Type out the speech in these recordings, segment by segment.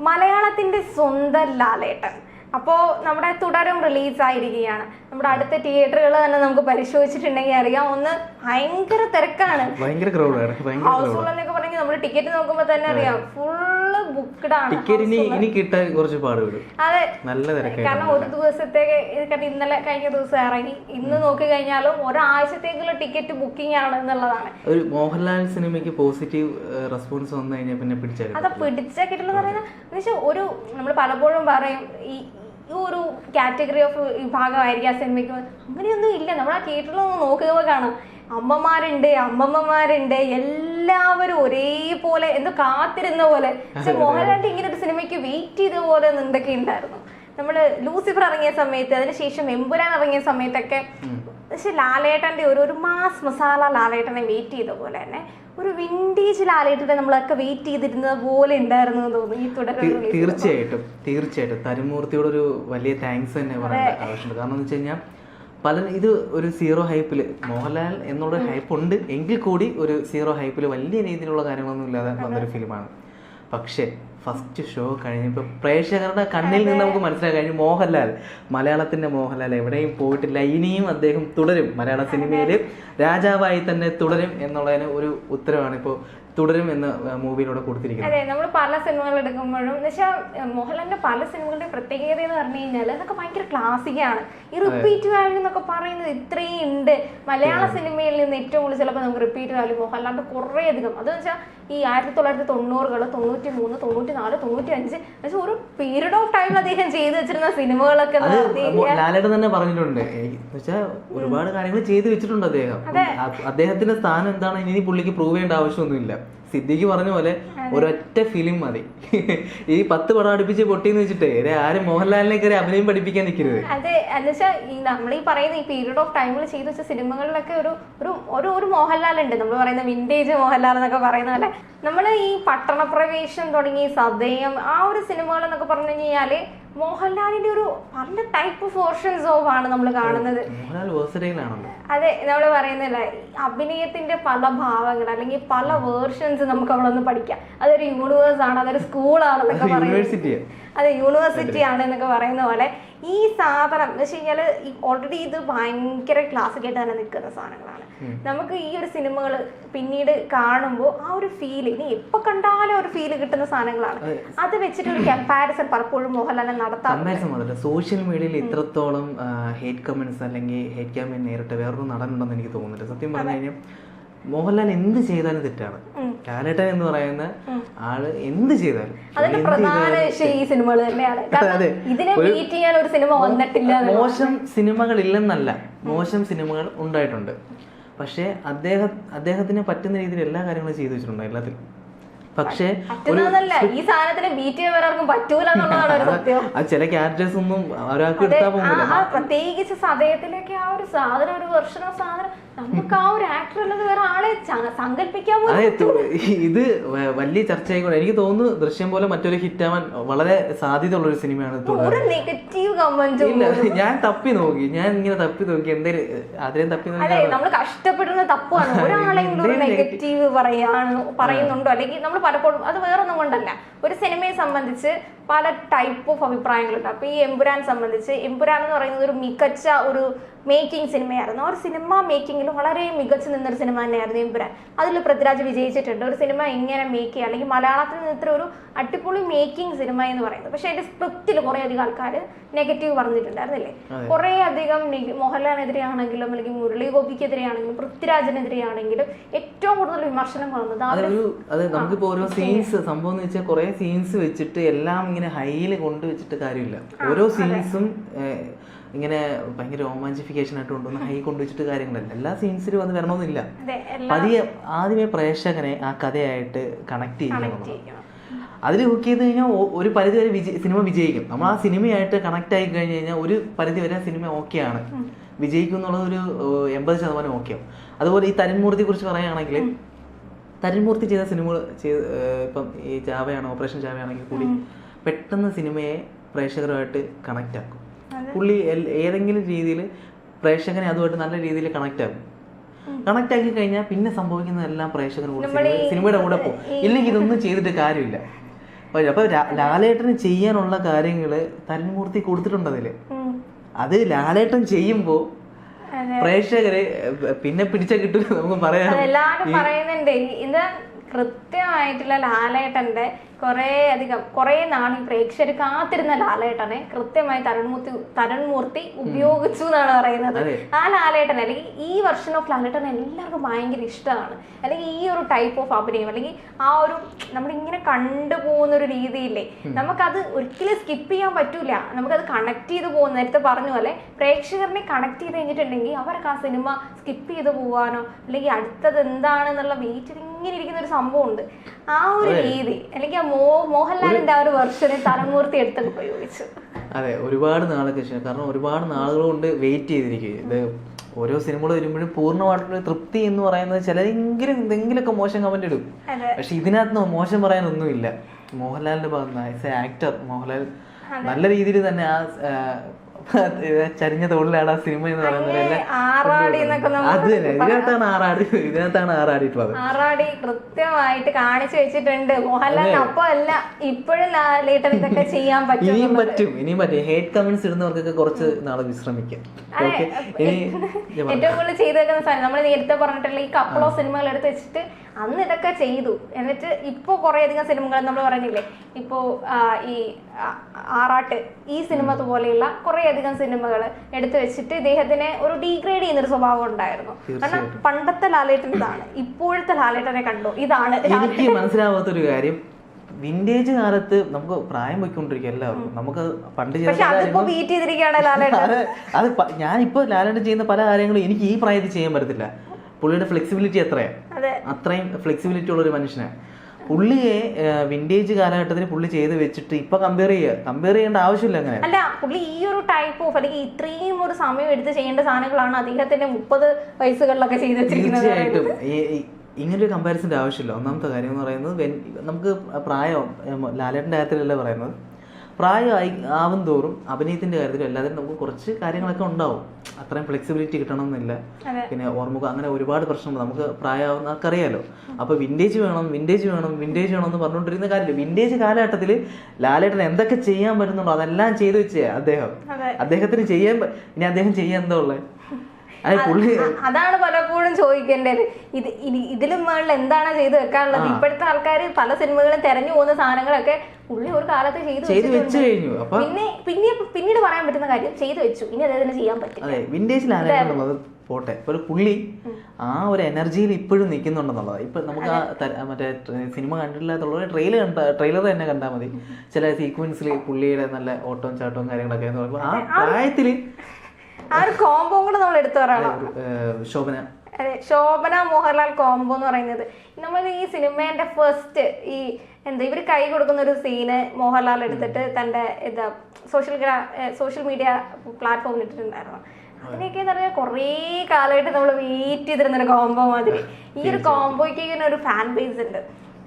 മലയാളത്തിന്റെ സ്വന്തം ലാലേട്ടൻ. അപ്പോ നമ്മുടെ തുടരും റിലീസ് ആയിരിക്കുകയാണ്. നമ്മുടെ അടുത്ത തിയേറ്ററുകൾ തന്നെ നമുക്ക് പരിശോധിച്ചിട്ടുണ്ടെങ്കിൽ അറിയാം. ഒന്ന് ഭയങ്കര തിരക്കാണ്. ഹൗസ്ഫുൾ എന്നൊക്കെ പറഞ്ഞാൽ നമ്മൾ ടിക്കറ്റ് നോക്കുമ്പോൾ തന്നെ അറിയാം. ഫുള്ള് ബുക്ക്ഡ് ആണ് ടിക്കറ്റ് ഇനി ഇനി കിട്ടാൻ കുറച്ച് പാടുപെടും. അതെ. നല്ല തിരക്കായിട്ട് കാരണം ഒരു ദിവസത്തേക്ക് കാരണം ഇന്നലെ കഴിഞ്ഞ ദിവസം ഇറങ്ങി. ഇന്ന് നോക്കി കഴിഞ്ഞാലും ഒരാഴ്ചത്തേക്കുള്ള ടിക്കറ്റ് ബുക്കിംഗ് ആണ് എന്നുള്ളതാണ്. ഒരു മോഹൻലാൽ സിനിമയ്ക്ക് പോസിറ്റീവ് റെസ്പോൺസ് വന്നു കഴിഞ്ഞാൽ പിന്നെ പിടിച്ചാൽ അത് പിടിച്ച കിട്ടില്ല പറയുന്നത് എന്നുവെച്ചാൽ ഒരു നമ്മൾ പലപ്പോഴും പറയും ഈ ഒരു കാറ്റഗറി ഓഫ് വിഭാഗമായിരിക്കും ആ സിനിമയ്ക്ക് അങ്ങനെയൊന്നും ഇല്ല. നമ്മൾ ആ തിയേറ്ററിൽ ഒന്ന് നോക്കുമ്പോൾ കാണാം. അമ്മമാരുണ്ട് അമ്മമ്മമാരുണ്ട് എല്ലാവരും ഒരേപോലെ എന്തോ കാത്തിരുന്ന പോലെ. പക്ഷെ മോഹൻലാലിന്റെ ഇങ്ങനെ ഒരു സിനിമയ്ക്ക് വെയിറ്റ് ചെയ്ത പോലെ എന്തൊക്കെ ഉണ്ടായിരുന്നു? നമ്മൾ ലൂസിഫർ ഇറങ്ങിയ സമയത്ത് അതിനുശേഷം എമ്പുരാൻ ഇറങ്ങിയ സമയത്തൊക്കെ പക്ഷെ ലാലേട്ടന്റെ ഒരു ഒരു മാസ് മസാല ലാലേട്ടനെ വെയിറ്റ് ചെയ്ത പോലെ തന്നെ. ഒരു വിന്റേജ് ലാലേട്ടനെ നമ്മളൊക്കെ വെയിറ്റ് ചെയ്തിരുന്നത് പോലെ ഉണ്ടായിരുന്നു തോന്നുന്നു ഈ തുടർ തീർച്ചയായിട്ടും തീർച്ചയായിട്ടും. തരുമൂർത്തിയോട് ഒരു വലിയ താങ്ക്സ് തന്നെ പറയേണ്ട ആവശ്യമുണ്ട്. കാരണം എന്ന് വെച്ച് കഴിഞ്ഞാൽ പല ഇത് ഒരു സീറോ ഹൈപ്പിൽ മോഹൻലാൽ എന്നുള്ള ഹൈപ്പ് ഉണ്ട് എങ്കിൽ കൂടി ഒരു സീറോ ഹൈപ്പിൽ വലിയ രീതിയിലുള്ള കാര്യങ്ങളൊന്നും ഇല്ലാതെ വന്നൊരു ഫിലിമാണ്. പക്ഷേ ഫസ്റ്റ് ഷോ കഴിഞ്ഞപ്പോൾ പ്രേക്ഷകരുടെ കണ്ണിൽ നിന്ന് നമുക്ക് മനസ്സിലാക്കാൻ കഴിഞ്ഞു. മോഹൻലാൽ മലയാളത്തിന്റെ മോഹൻലാൽ എവിടെയും പോയിട്ടില്ല. ഇനിയും അദ്ദേഹം തുടരും. മലയാള സിനിമയിൽ രാജാവായി തന്നെ തുടരും എന്നുള്ളതിന് ഒരു ഉത്തരവാണ് ഇപ്പോൾ തുടരും എന്ന മൂവിയിലൂടെ കൊടുത്തിരിക്കുന്നത്. അതെ നമ്മൾ പല സിനിമകൾ എടുക്കുമ്പോഴും എന്ന് വെച്ചാൽ മോഹൻലാലിന്റെ പല സിനിമകളുടെ പ്രത്യേകത എന്ന് പറഞ്ഞു കഴിഞ്ഞാൽ അതൊക്കെ ഭയങ്കര ക്ലാസിക്കാണ് ഈ റിപ്പീറ്റ് വാല്യൂ എന്നൊക്കെ പറയുന്നത് ഇത്രയും ഉണ്ട്. മലയാള സിനിമയിൽ നിന്ന് ഏറ്റവും കൂടുതൽ ചിലപ്പോൾ നമുക്ക് റിപ്പീറ്റ് വാല്യൂ മോഹൻലാലിന്റെ കുറേ അധികം. അതെന്ന് വെച്ചാൽ ഈ ആയിരത്തി തൊള്ളായിരത്തി തൊണ്ണൂറുകൾ തൊണ്ണൂറ്റി മൂന്ന് തൊണ്ണൂറ്റി നാല് തൊണ്ണൂറ്റി അഞ്ച് എന്നുവെച്ചാൽ ഒരു പീരീഡ് ഓഫ് ടൈമിൽ അദ്ദേഹം ചെയ്തു വെച്ചിരുന്ന സിനിമകളൊക്കെ ലാലേട്ടൻ തന്നെ പറഞ്ഞിട്ടുണ്ട്. വെച്ചാൽ ഒരുപാട് കാര്യങ്ങൾ ചെയ്തു വെച്ചിട്ടുണ്ട് അദ്ദേഹം. അദ്ദേഹത്തിന്റെ സ്ഥാനം എന്താണ് ഇനി പുള്ളിക്ക് പ്രൂവ് ചെയ്യേണ്ട ആവശ്യമൊന്നുമില്ല. സിദ്ദിഖ് പറഞ്ഞ പോലെ ഒരൊറ്റ ഫിലിം മതി. ഈ പത്ത് പടം അടുപ്പിച്ച് പൊട്ടിന്ന് വെച്ചിട്ട് ആരും മോഹൻലാലിനെ കയറി അഭിനയം പഠിപ്പിക്കാൻ നിൽക്കരുത്. അതെ എന്നുവെച്ചാൽ നമ്മൾ ഈ പറയുന്ന ഈ പീരീഡ് ഓഫ് ടൈമിൽ ചെയ്തു വെച്ച സിനിമകളിലൊക്കെ ഒരു ഒരു ഒരു ഒരു മോഹൻലാൽ ഉണ്ട് നമ്മൾ പറയുന്ന വിന്റേജ് മോഹൻലാൽ എന്നൊക്കെ പറയുന്ന പോലെ. നമ്മൾ ഈ പട്ടണപ്രവേശം തുടങ്ങി സദയം ആ ഒരു സിനിമകൾ എന്നൊക്കെ പറഞ്ഞു കഴിഞ്ഞാൽ മോഹൻലാലിന്റെ ഒരു പല ടൈപ്പ് പോർഷൻസ് ഓഫ് ആണ് നമ്മൾ കാണുന്നത്. അതെ നമ്മൾ പറയുന്നില്ല. അഭിനയത്തിന്റെ പല ഭാവങ്ങൾ അല്ലെങ്കിൽ പല വേർഷൻസ് നമുക്ക് അവിടെ ഒന്ന് പഠിക്കാം. അതൊരു യൂണിവേഴ്സ് ആണ് അതൊരു സ്കൂളാണെന്നൊക്കെ പറയുന്നത്. യൂണിവേഴ്സിറ്റിയാ അതെ യൂണിവേഴ്സിറ്റി ആണ് എന്നൊക്കെ പറയുന്ന പോലെ ഈ സാധനം എന്ന് വെച്ച് കഴിഞ്ഞാൽ ഓൾറെഡി ഇത് ഭയങ്കര ക്ലാസിക്കായിട്ട് തന്നെ നിൽക്കുന്ന സാധനങ്ങളാണ്. നമുക്ക് ഈ ഒരു സിനിമകൾ പിന്നീട് കാണുമ്പോൾ ആ ഒരു ഫീൽ ഇനി എപ്പോ കണ്ടാലും ഒരു ഫീൽ കിട്ടുന്ന സാധനങ്ങളാണ്. അത്. വെച്ചിട്ട് ഒരു കമ്പാരിസൺ പലപ്പോഴും മോഹൻലാലിനെ നടത്താം കമ്പാരിസൺ മാത്രമല്ല സോഷ്യൽ മീഡിയയിൽ ഇത്രത്തോളം ഹേറ്റ് കമന്റ്സ് അല്ലെങ്കിൽ ഹേറ്റ് ക്യാമ്പയിൻ നേരിട്ട് വേറൊരു നടനുണ്ടെന്ന് എനിക്ക് തോന്നുന്നില്ല. സത്യം പറഞ്ഞു കഴിഞ്ഞാൽ മോഹൻലാൽ എന്ത് ചെയ്താലും തെറ്റാണ്. കാലട്ടൻ എന്ന് പറയുന്ന ആൾ എന്ത് ചെയ്താലും. അതിന്റെ പ്രധാന വിഷയം ഈ സിനിമകൾ തന്നെയാണ്. ഇതിനെ ബീറ്റ് ചെയ്യാൻ ഒരു സിനിമ വന്നിട്ടില്ല മോശം സിനിമകൾ ഇല്ലെന്നല്ല മോശം സിനിമകൾ ഉണ്ടായിട്ടുണ്ട്. പക്ഷേ അദ്ദേഹം അദ്ദേഹത്തിന് പറ്റുന്ന രീതിയിൽ എല്ലാ കാര്യങ്ങളും ചെയ്തു വെച്ചിട്ടുണ്ട് എല്ലാത്തിലും. പക്ഷേ ഈ സാധനത്തിന് ബീറ്റ് ചെയ്യാൻ വേറെ പറ്റൂല എന്നുള്ളതാണ് സത്യം. ചില ക്യാരക്ടേഴ്സ് ഒന്നും ഒരാൾക്ക് എടുത്താൽ പോകുന്നില്ല പ്രത്യേകിച്ച് സദയത്തിലൊക്കെ ആ ഒരു സാധനം ഒരു വർഷം സാധനം നമുക്ക് ആ ഒരു ആക്ടർ അല്ലാതെ വേറെ ആളെ സങ്കല്പിക്കാൻ ഇത് വലിയ ചർച്ചയായിക്കൊണ്ട് എനിക്ക് തോന്നുന്നു ദൃശ്യം പോലെ മറ്റൊരു ഹിറ്റ് ആവാൻ വളരെ സാധ്യതയുള്ള ഒരു സിനിമയാണ് നെഗറ്റീവ് കമന്റും ഞാൻ തപ്പി നോക്കി. ഞാൻ ഇങ്ങനെ തപ്പി നോക്കി. എന്തേലും അതിലും തപ്പി നോക്കി നമ്മൾ കഷ്ടപ്പെടുന്ന തപ്പാണ് ഒരാളെങ്കിലും ഒരു നെഗറ്റീവ് പറയാണ് പറയുന്നുണ്ടോ? അല്ലെങ്കിൽ നമ്മൾ പലപ്പോഴും അത് വേറൊന്നും കൊണ്ടല്ല. ഒരു സിനിമയെ സംബന്ധിച്ച് പല ടൈപ്പ് ഓഫ് അഭിപ്രായങ്ങളുണ്ട്. അപ്പോൾ ഈ എമ്പുരാൻ സംബന്ധിച്ച് എമ്പുരാൻ എന്ന് പറയുന്നത് ഒരു മികച്ച ഒരു മേക്കിംഗ് സിനിമയായിരുന്നു ഒരു സിനിമ മേക്കിങ്ങിൽ വളരെ മികച്ച നിന്നൊരു സിനിമ തന്നെയായിരുന്നു എമ്പുരാൻ. അതിൽ പൃഥ്വിരാജ് വിജയിച്ചിട്ടുണ്ട്. ഒരു സിനിമ എങ്ങനെ മേക്ക് ചെയ്യുക. അല്ലെങ്കിൽ മലയാളത്തിൽ നിന്ന് ഇത്ര ഒരു അടിപൊളി മേക്കിംഗ് സിനിമ എന്ന് പറയുന്നത്. പക്ഷെ അതിന്റെ സ്ക്രിപ്റ്റിൽ കുറേ അധികം ആൾക്കാർ നെഗറ്റീവ് പറഞ്ഞിട്ടുണ്ടായിരുന്നില്ലേ? കുറേ അധികം മോഹൻലാലിനെതിരെയാണെങ്കിലും അല്ലെങ്കിൽ മുരളി ഗോപിക്കെതിരെയാണെങ്കിലും പൃഥ്വിരാജിനെതിരെയാണെങ്കിലും ഏറ്റവും കൂടുതൽ വിമർശനം വന്നത് നമുക്കിപ്പോ ഓരോ സീൻസ് സംഭവം എന്ന് വെച്ചാൽ കുറെ സീൻസ് വെച്ചിട്ട് എല്ലാം ഇങ്ങനെ ഹൈയിൽ കൊണ്ടുവച്ചിട്ട് കാര്യമില്ല. ഓരോ സീൻസും ഇങ്ങനെ ഭയങ്കര റോമാഞ്ചിഫിക്കേഷൻ ആയിട്ട് കൊണ്ടുവന്ന് ഹൈ കൊണ്ടുവച്ചിട്ട് കാര്യങ്ങളല്ല. എല്ലാ സീൻസിലും അത് വരണമെന്നില്ല. പതിയെ ആദ്യമേ പ്രേക്ഷകനെ ആ കഥയായിട്ട് കണക്ട് ചെയ്യണം അതിൽ ഹുക്ക് ചെയ്ത് കഴിഞ്ഞാൽ ഒരു പരിധി വരെ വിജയ സിനിമ വിജയിക്കും. നമ്മൾ ആ സിനിമയായിട്ട് കണക്ട് ആയി കഴിഞ്ഞ് കഴിഞ്ഞാൽ ഒരു പരിധി വരെ സിനിമ ഓക്കെയാണ്. വിജയിക്കും എന്നുള്ളത് ഒരു എൺപത് ശതമാനം ഓക്കെയാവും അതുപോലെ ഈ തരൺമൂർത്തിയെ കുറിച്ച് പറയുകയാണെങ്കിൽ തരൺമൂർത്തി ചെയ്ത സിനിമകൾ ചെയ്ത് ഇപ്പം ഈ ചാവയാണ് ഓപ്പറേഷൻ ചാവയാണെങ്കിൽ കൂടി പെട്ടെന്ന് സിനിമയെ പ്രേക്ഷകരുമായിട്ട് കണക്റ്റ് ആക്കും. പുള്ളി ഏതെങ്കിലും രീതിയിൽ പ്രേക്ഷകനെ അതുമായിട്ട് നല്ല രീതിയിൽ കണക്റ്റ് ആക്കും. കണക്ട് ആക്കി കഴിഞ്ഞാൽ പിന്നെ സംഭവിക്കുന്നതെല്ലാം പ്രേക്ഷകർ സിനിമയുടെ കൂടെ പോകും ഇല്ലെങ്കിൽ ഇതൊന്നും ചെയ്തിട്ട് കാര്യമില്ല. അപ്പൊ ലാലേട്ടന് ചെയ്യാനുള്ള കാര്യങ്ങൾ തരൺമൂർത്തി കൊടുത്തിട്ടുണ്ട് അതിൽ. അത് ലാലേട്ടൻ ചെയ്യുമ്പോ പ്രേക്ഷകരെ പിന്നെ പിടിച്ച കിട്ടും നമുക്ക് പറയാം എല്ലാവരും പറയുന്നുണ്ട്. ഇത് കൃത്യമായിട്ടുള്ള ലാലേട്ടന്റെ കുറേ അധികം കുറേ നാൾ ഈ പ്രേക്ഷകർ കാത്തിരുന്ന ലാലേട്ടനെ കൃത്യമായി തരുൺമൂർത്തി തരുൺമൂർത്തി ഉപയോഗിച്ചു എന്നാണ് പറയുന്നത്. ആ ലാലേട്ടൻ അല്ലെങ്കിൽ ഈ വെർഷൻ ഓഫ് ലാലേട്ടൻ എല്ലാവർക്കും ഭയങ്കര ഇഷ്ടമാണ്. അല്ലെങ്കിൽ ഈ ഒരു ടൈപ്പ് ഓഫ് അഭിനയം അല്ലെങ്കിൽ ആ ഒരു നമ്മളിങ്ങനെ കണ്ടുപോകുന്ന ഒരു രീതിയില്ലേ നമുക്കത് ഒരിക്കലും സ്കിപ്പ് ചെയ്യാൻ പറ്റൂല. നമുക്കത് കണക്ട് ചെയ്ത് പോകുന്ന നേരത്തെ പറഞ്ഞ പോലെ പ്രേക്ഷകരനെ കണക്ട് ചെയ്ത് കഴിഞ്ഞിട്ടുണ്ടെങ്കിൽ അവർക്ക് ആ സിനിമ സ്കിപ്പ് ചെയ്ത് പോകാനോ അല്ലെങ്കിൽ അടുത്തത് എന്താണെന്നുള്ള വെയിറ്റ് ഇങ്ങനെ ഇരിക്കുന്ന ഒരു സംഭവം ഉണ്ട് ആ ഒരു രീതി അല്ലെങ്കിൽ ആ മോ മോഹൻലാലിന്റെ ആ ഒരു വെർഷനെ തലമൂർത്തി എടുത്തിട്ട് ഉപയോഗിച്ചു അതെ ഒരുപാട് നാളൊക്കെ ശേഷം. കാരണം ഒരുപാട് നാളുകൾ കൊണ്ട് വെയിറ്റ് ചെയ്തിരിക്കും ഇത് ഓരോ സിനിമകൾ വരുമ്പോഴും പൂർണമായിട്ടുള്ള തൃപ്തി എന്ന് പറയുന്നത് ചിലരെങ്കിലും എന്തെങ്കിലുമൊക്കെ മോശം കമന്റ് ഇടും. പക്ഷെ ഇതിനകത്ത് മോശം പറയാനൊന്നുമില്ല. മോഹൻലാലിന്റെ ഭാഗത്ത് ആക്ടർ മോഹൻലാൽ നല്ല രീതിയിൽ തന്നെ ആ, ചരിഞ്ഞ തോളിലാണ് ആ സിനിമ എന്ന് പറയുന്നത് അത് തന്നെ. ഇതിനകത്താണ് ആറാടി. ഇതിനകത്താണ് ആറാടിയിട്ടുള്ളത്. ആറാടി കൃത്യമായിട്ട് കാണിച്ചു വെച്ചിട്ടുണ്ട്. മോഹൻലാലിന് അപ്പൊ അല്ല ഇപ്പോഴും ഇതൊക്കെ ചെയ്യാൻ പറ്റും ഇനിയും പറ്റും ഇനിയും പറ്റും. ഹേറ്റ് കമന്റ്സ് ഇടുന്നവർക്കൊക്കെ കുറച്ച് നാളെ വിശ്രമിക്കാം. ഏറ്റവും കൂടുതൽ ചെയ്തു വെക്കുന്ന സാധനം നമ്മൾ നേരത്തെ പറഞ്ഞിട്ടുള്ള ഈ കപ്പിളോ സിനിമകൾ എടുത്ത് വെച്ചിട്ട് അന്ന് ഇതൊക്കെ ചെയ്തു. എന്നിട്ട് ഇപ്പോൾ കുറേയധികം അധികം സിനിമകൾ നമ്മൾ പറഞ്ഞില്ലേ ഇപ്പോൾ ഈ ആറാട്ട് ഈ സിനിമ പോലെയുള്ള കുറേയധികം അധികം സിനിമകൾ എടുത്തു വെച്ചിട്ട് ഇദ്ദേഹത്തിനെ ഒരു ഡീഗ്രേഡ് ചെയ്യുന്നൊരു സ്വഭാവം ഉണ്ടായിരുന്നു. കാരണം പണ്ടത്തെ ലാലേട്ടൻ ഇതാണ്. ഇപ്പോഴത്തെ ലാലേട്ടനെ കണ്ടു. ഇതാണ് എനിക്ക് മനസ്സിലാവാത്തൊരു കാര്യം. വിന്റേജ് കാലത്ത് നമുക്ക് പ്രായം പോയിക്കൊണ്ടിരിക്കും എല്ലാവർക്കും. നമുക്ക് പണ്ട് അത് ഞാനിപ്പോ ലാലേട്ടൻ ചെയ്യുന്ന പല കാര്യങ്ങളും എനിക്ക് ഈ പ്രായത്തിൽ ചെയ്യാൻ പറ്റത്തില്ല. പുള്ളിയുടെ ഫ്ലെക്സിബിലിറ്റി എത്രയാ? അത്രയും ഫ്ലെക്സിബിലിറ്റി ഉള്ള ഒരു മനുഷ്യനാണ് പുള്ളിയെ വിന്റേജ് കാലഘട്ടത്തിൽ പുള്ളി ചെയ്ത് വെച്ചിട്ട് ഇപ്പൊ കമ്പയർ ചെയ്യുക കമ്പയർ ചെയ്യേണ്ട ആവശ്യമില്ല അങ്ങനെ. അല്ല പുള്ളി ഈ ഒരു ടൈപ്പ് ഓഫ് അല്ലെങ്കിൽ ഇത്രയും ഒരു സമയം എടുത്ത് ചെയ്യേണ്ട സാധനങ്ങളാണ് അദ്ദേഹത്തിന്റെ മുപ്പത് വയസ്സുകളിലൊക്കെ ചെയ്ത് വെച്ചിരിക്കുന്നത്. തീർച്ചയായിട്ടും. ഇങ്ങനൊരു കമ്പാരിസന്റെ ആവശ്യമില്ല. ഒന്നാമത്തെ കാര്യം എന്ന് പറയുന്നത് നമുക്ക് പ്രായം ലാലേട്ടന്റെ ലാലേട്ടന്റെ കാര്യത്തിലല്ല പറയുന്നത്? പ്രായമായി ആവും തോറും അഭിനയത്തിന്റെ കാര്യത്തിലും എല്ലാത്തിനും നമുക്ക് കുറച്ച് കാര്യങ്ങളൊക്കെ ഉണ്ടാവും. അത്രയും ഫ്ലെക്സിബിലിറ്റി കിട്ടണമെന്നില്ല. പിന്നെ ഓർമ്മക്ക് അങ്ങനെ ഒരുപാട് പ്രശ്നങ്ങൾ നമുക്ക് പ്രായമാവുന്ന അറിയാലോ അപ്പൊ വിന്റേജ് വേണം വിന്റേജ് വേണം വിന്റേജ് വേണം എന്ന് പറഞ്ഞുകൊണ്ടിരുന്ന കാര്യമില്ല. വിന്റേജ് കാലഘട്ടത്തിൽ ലാലേട്ടൻ എന്തൊക്കെ ചെയ്യാൻ പറ്റുന്നുണ്ടോ അതെല്ലാം ചെയ്തു വെച്ചേ അദ്ദേഹം. അദ്ദേഹത്തിന് ചെയ്യാൻ ഇനി അദ്ദേഹം ചെയ്യാൻ എന്താ ഉള്ളത് അതാണ് പലപ്പോഴും ചോദിക്കേണ്ടത്. ഇത് ഇതിലും മേളിൽ എന്താണ് ചെയ്തു വെക്കാനുള്ളത്? ഇപ്പോഴത്തെ ആൾക്കാർ പല സിനിമകളും തെരഞ്ഞു പോകുന്ന സാധനങ്ങളൊക്കെ പുള്ളി ഒരു കാലത്ത് ചെയ്തു വെച്ചു കഴിഞ്ഞു. പിന്നെ പിന്നെ പിന്നീട് പറയാൻ പറ്റുന്ന കാര്യം ചെയ്തു വെച്ചു. ഇനി അദ്ദേഹത്തിന് ചെയ്യാൻ പറ്റും പോട്ടെ. ഇപ്പൊ ഒരു പുള്ളി ആ ഒരു എനർജിയിൽ ഇപ്പോഴും നിൽക്കുന്നുണ്ടെന്നുള്ളതാണ്. ഇപ്പൊ നമുക്ക് ആ മറ്റേ സിനിമ കണ്ടിട്ടില്ലാത്തുള്ള ട്രെയിലർ കണ്ട ട്രെയിലർ തന്നെ കണ്ടാൽ മതി. ചില സീക്വൻസിൽ പുള്ളിയുടെ നല്ല ഓട്ടവും ചാട്ടവും കാര്യങ്ങളൊക്കെ എന്ന് പറയുമ്പോൾ ആ പ്രായത്തിൽ ആ ഒരു കോംബോ കൂടെ നമ്മൾ എടുത്തു പറയണം? ശോഭന. അതെ ശോഭന മോഹൻലാൽ കോംബോ എന്ന് പറയുന്നത്. നമ്മൾ ഈ സിനിമേന്റെ ഫസ്റ്റ് ഈ എന്താ ഇവർ കൈ കൊടുക്കുന്ന ഒരു സീന് മോഹൻലാൽ എടുത്തിട്ട് തന്റെ എന്താ സോഷ്യൽ സോഷ്യൽ മീഡിയ പ്ലാറ്റ്ഫോമിൽ ഇട്ടിട്ടുണ്ടായിരുന്നു. അതിനൊക്കെ എന്ന് പറഞ്ഞാൽ കുറേ കാലമായിട്ട് നമ്മൾ വെയിറ്റ് ചെയ്തിരുന്ന ഒരു കോംബോ മാതിരി. ഈ ഒരു കോംബോയ്ക്ക് ഇങ്ങനെ ഒരു ഫാൻ ബേസ് ഉണ്ട്.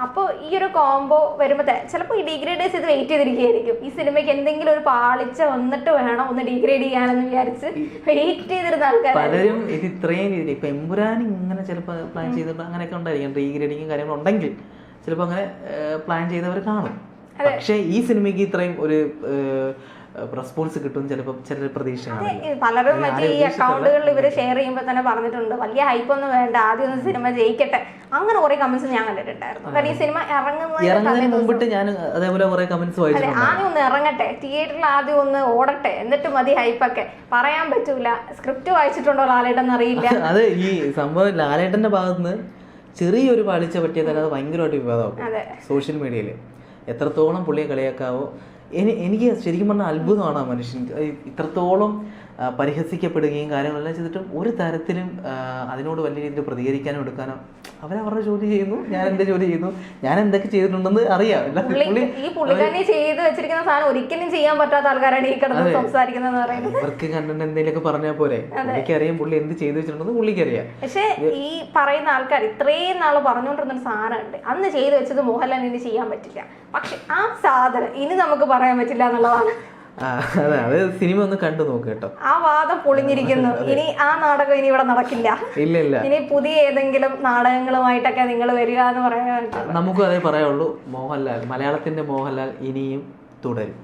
അപ്പോൾ ഈ ഒരു കോംബോ വരുമ്പോൾ ചിലപ്പോൾ ഈ ഡിഗ്രേഡേഴ്സ് ഇത് വെയിറ്റ് ചെയ്തിരിക്കുകയായിരിക്കും. ഈ സിനിമയ്ക്ക് എന്തെങ്കിലും ഒരു പാളിച്ച വന്നിട്ട് വേണം ഒന്ന് ഡിഗ്രേഡ് ചെയ്യാനെന്ന് വിചാരിച്ച് വെയിറ്റ് ചെയ്തിരുന്ന ആൾക്കാർ പലരും ഇത് ഇത്രയും രീതിയിൽ ഇപ്പൊ എമ്പുരാൻ ഇങ്ങനെ ചിലപ്പോൾ പ്ലാൻ ചെയ്തിട്ട് അങ്ങനെയൊക്കെ ഉണ്ടായിരിക്കും. ഡിഗ്രേഡിങ്ങും കാര്യങ്ങളും ഉണ്ടെങ്കിൽ ചിലപ്പോൾ അങ്ങനെ പ്ലാൻ ചെയ്തവർ കാണും. പക്ഷേ ഈ സിനിമയ്ക്ക് ഇത്രയും ഒരു റെസ്പോൺസ് കിട്ടും ചിലപ്പോൾ ചില പ്രതീക്ഷ പലരും മറ്റേ ഈ അക്കൗണ്ടുകളിൽ ഇവർ ഷെയർ ചെയ്യുമ്പോൾ തന്നെ പറഞ്ഞിട്ടുണ്ട് വലിയ ഹൈപ്പൊന്നും വേണ്ട ആദ്യം ഒന്ന് സിനിമ ജയിക്കട്ടെ. അങ്ങനെ കുറെ കമന്റ്സ് ഞാൻ കണ്ടിട്ടുണ്ടായിരുന്നു. കാരണം ഈ സിനിമ ഇറങ്ങുന്നതിന് മുമ്പിട്ട് ഞാൻ അതേപോലെ കുറെ കമന്റ്സ് വായിച്ചു ആദ്യം ഒന്ന് ഇറങ്ങട്ടെ തിയേറ്ററിൽ ആദ്യം ഒന്ന് ഓടട്ടെ എന്നിട്ട് മതി ഹൈപ്പൊക്കെ പറയാൻ പറ്റൂല സ്ക്രിപ്റ്റ് വായിച്ചിട്ടുണ്ടോ ലാലേട്ടൻ അറിയില്ല അതെ ഈ സംഭവം ലാലേട്ടന്റെ ഭാഗത്തുനിന്ന് ചെറിയൊരു പാളിച്ച പറ്റിയതല്ലാതെ ഭയങ്കരമായിട്ട് വിവാദമാകും സോഷ്യൽ മീഡിയയിൽ എത്രത്തോളം പുള്ളിയെ കളിയാക്കാവോ എനിക്ക് ശരിക്കും പറഞ്ഞാൽ അത്ഭുതമാണ് ആ മനുഷ്യൻ. ഇത്രത്തോളം പരിഹസിക്കപ്പെടുകയും കാര്യങ്ങളെല്ലാം ചെയ്തിട്ടും ഒരു തരത്തിലും അതിനോട് വലിയ രീതിയിൽ പ്രതികരിക്കാനോ എടുക്കാനോ അവരവരുടെ ജോലി ചെയ്യുന്നു ഞാൻ എന്റെ ജോലി ചെയ്യുന്നു ഞാൻ എന്തൊക്കെ ചെയ്തിട്ടുണ്ടെന്ന് അറിയാം. ഈ പുള്ളിക്കാരി ചെയ്ത് വെച്ചിരിക്കുന്ന സാധനം ഒരിക്കലും ചെയ്യാൻ പറ്റാത്ത ആൾക്കാരാണ് ഈ കിടന്ന് സംസാരിക്കുന്നത് ഇവർക്ക് കണ്ടന്റ് എന്തെങ്കിലും പറഞ്ഞാൽ പോരെ. പുള്ളിക്കറിയാം പുള്ളി എന്ത് ചെയ്തു വെച്ചിട്ടുണ്ടെന്ന് പുള്ളിക്കറിയാം. പക്ഷേ ഈ പറയുന്ന ആൾക്കാർ ഇത്രയും നാൾ പറഞ്ഞുകൊണ്ടിരുന്ന ഒരു സാധനമുണ്ട്. അന്ന് ചെയ്തു വെച്ചത് മോഹൻലാൽ ഇനി ചെയ്യാൻ പറ്റില്ല. പക്ഷെ ആ സാധനം ഇനി നമുക്ക് പറയാൻ പറ്റില്ല എന്നുള്ളതാണ്. അതെ അത് സിനിമ ഒന്ന് കണ്ടു നോക്ക് കേട്ടോ. ആ വാദം പൊളിഞ്ഞിരിക്കുന്നു. ഇനി ആ നാടകം ഇനി ഇവിടെ നടക്കില്ല. ഇല്ല ഇല്ല. ഇനി പുതിയ ഏതെങ്കിലും നാടകങ്ങളുമായിട്ടൊക്കെ നിങ്ങൾ വരിക എന്ന് പറയാൻ നമുക്കും അതേ പറയുള്ളൂ മോഹൻലാൽ മലയാളത്തിന്റെ മോഹൻലാൽ ഇനിയും തുടരും.